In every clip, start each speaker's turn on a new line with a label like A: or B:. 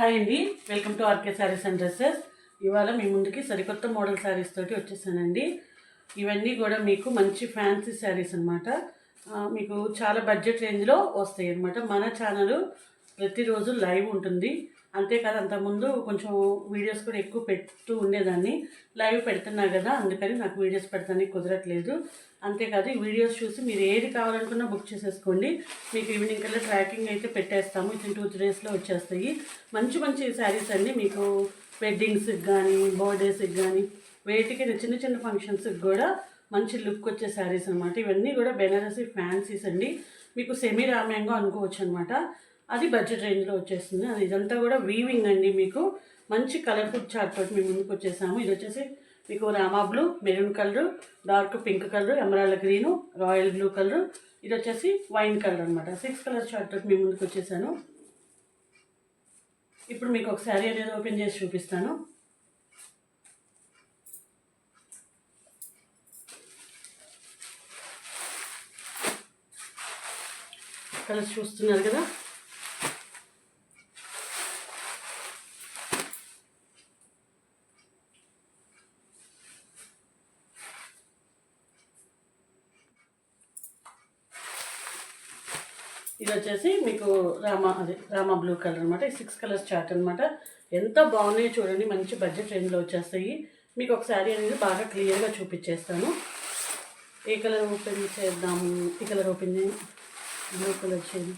A: Hi అండి. Welcome to RK Sarees and dresses. ఇవాళ మీ ముందుకి సరికొత్త మోడల్ శారీస్ తోటి వచ్చేసానండి. ఇవన్నీ కూడా మీకు మంచి ఫ్యాన్సీ శారీస్ అనమాట మీకు చాలా బడ్జెట్ రేంజ్లో వస్తాయి అనమాట మన ఛానల్ ప్రతిరోజు లైవ్ ఉంటుంది. అంతేకాదు అంతకుముందు కొంచెం వీడియోస్ కూడా ఎక్కువ పెడుతూ ఉండేదాన్ని. లైవ్ పెడుతున్నా కదా అందుకని నాకు వీడియోస్ పెడతానికి కుదరట్లేదు. అంతేకాదు ఈ వీడియోస్ చూసి మీరు ఏది కావాలనుకున్నా బుక్ చేసేసుకోండి. మీకు ఈవినింగ్ కల్లా ట్రాకింగ్ అయితే పెట్టేస్తాము. ఇది టూ త్రీ డేస్లో వచ్చేస్తాయి. మంచి మంచి శారీస్ అండి. మీకు వెడ్డింగ్స్కి కానీ బర్త్డేస్కి కానీ వేటికైనా చిన్న చిన్న ఫంక్షన్స్కి కూడా మంచి లుక్ వచ్చే శారీస్ అనమాట ఇవన్నీ కూడా బెనారసీ ఫ్యాన్సీస్ అండి. మీకు సెమీ రామ్యాంగో అనుకోవచ్చు అనమాట అది బడ్జెట్ రేంజ్లో వచ్చేస్తుంది. అది ఇదంతా కూడా వీవింగ్ అండి మీకు. మంచి కలర్ఫుల్ చార్ట్ తోటి మేము ముందుకు వచ్చేసాము. ఇది వచ్చేసి మీకు Rama blue maroon colour dark pink colour emerald green royal blue colour ఇది వచ్చేసి వైన్ కలర్ అనమాట సిక్స్ కలర్ చార్ట్ తోటి మేము ముందుకు వచ్చేసాను. ఇప్పుడు మీకు ఒక శారీ అనేది ఓపెన్ చేసి చూపిస్తాను. కలర్స్ చూస్తున్నారు కదా? ఇది వచ్చేసి మీకు రామ అదే రామ బ్లూ కలర్ అనమాట ఈ సిక్స్ కలర్స్ చార్ట్ అనమాట ఎంత బాగున్నాయో చూడండి మంచి బడ్జెట్ రేంజ్లో వచ్చేస్తాయి. మీకు ఒక శారీ అనేది బాగా క్లియర్గా చూపించేస్తాను. ఏ కలర్ ఓపెన్ చేద్దాము? ఈ కలర్ ఓపెన్ చేయండి బ్లూ కలర్ చేయండి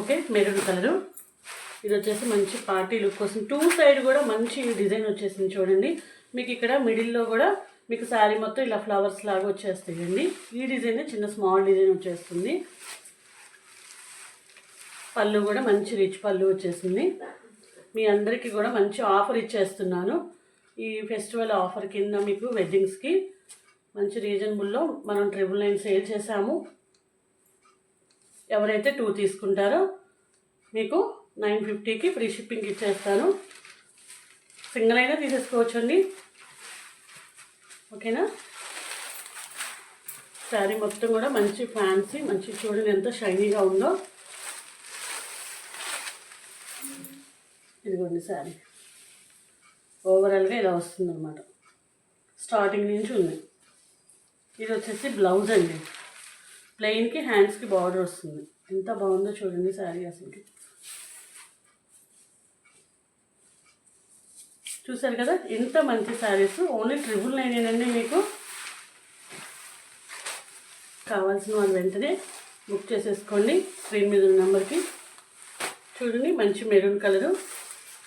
A: ఓకే మెరూన్ కలరు. ఇది వచ్చేసి మంచి పార్టీ లుక్ కోసం. టూ సైడ్ కూడా మంచి డిజైన్ వచ్చేసింది చూడండి. మీకు ఇక్కడ మిడిల్లో కూడా మీకు శారీ మొత్తం ఇలా ఫ్లవర్స్ లాగా వచ్చేస్తాయండి. ఈ డిజైన్ చిన్న స్మాల్ డిజైన్ వచ్చేస్తుంది. పళ్ళు కూడా మంచి రిచ్ పళ్ళు వచ్చేసింది. మీ అందరికీ కూడా మంచి ఆఫర్ ఇచ్చేస్తున్నాను. ఈ ఫెస్టివల్ ఆఫర్ కింద మీకు వెడ్డింగ్స్కి మంచి రీజనబుల్లో మనం ట్రిపుల్ నైన్ సేల్ చేసాము ఎవరైతే టూ తీసుకుంటారో మీకు నైన్ ఫిఫ్టీకి ఫ్రీ షిప్పింగ్ ఇచ్చేస్తాను. సింగిల్ అయినా తీసేసుకోవచ్చండి. ఓకేనా? శారీ మొత్తం కూడా మంచి ఫ్యాన్సీ మంచి చూడండి ఎంత షైనీగా ఉందో. ఇదిగోండి శారీ. ఓవరాల్గా ఇలా వస్తుంది అనమాట స్టార్టింగ్ నుంచి ఉంది. ఇది వచ్చేసి బ్లౌజ్ అండి. ప్లెయిన్కి హ్యాండ్స్కి బార్డర్ వస్తుంది. ఎంత బాగుందో చూడండి శారీ అసలు చూసారు కదా ఎంత మంచి శారీస్. ఓన్లీ ట్రిపుల్ నైన్ అండి మీకు. కావాల్సిన వాళ్ళు వెంటనే బుక్ చేసేసుకోండి. స్క్రీన్ మీద ఉన్న నెంబర్కి. చూడండి మంచి మెరూన్ కలరు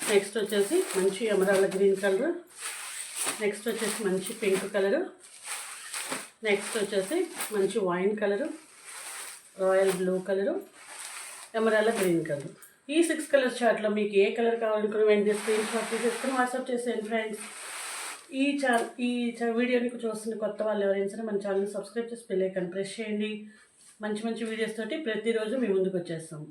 A: నెక్స్ట్ వచ్చేసి మంచి ఎమరాల గ్రీన్ కలరు నెక్స్ట్ వచ్చేసి మంచి పింక్ కలరు నెక్స్ట్ వచ్చేసి మంచి wine colour royal blue colour emerald green colour ఈ సిక్స్ కలర్ చార్ట్లో మీకు ఏ కలర్ కావాలనుకుని వెంటనే స్క్రీన్ షాట్ తీసేసుకుని వాట్సాప్ చేసేయండి ఫ్రెండ్స్ ఈ చా ఈ వీడియోని చూస్తున్న కొత్త వాళ్ళు ఎవరైనా సరే మన ఛానల్ని సబ్స్క్రైబ్ చేసి పెళ్ళి ప్రెస్ చేయండి. మంచి మంచి వీడియోస్ తోటి ప్రతిరోజు మీ ముందుకు వచ్చేస్తాం.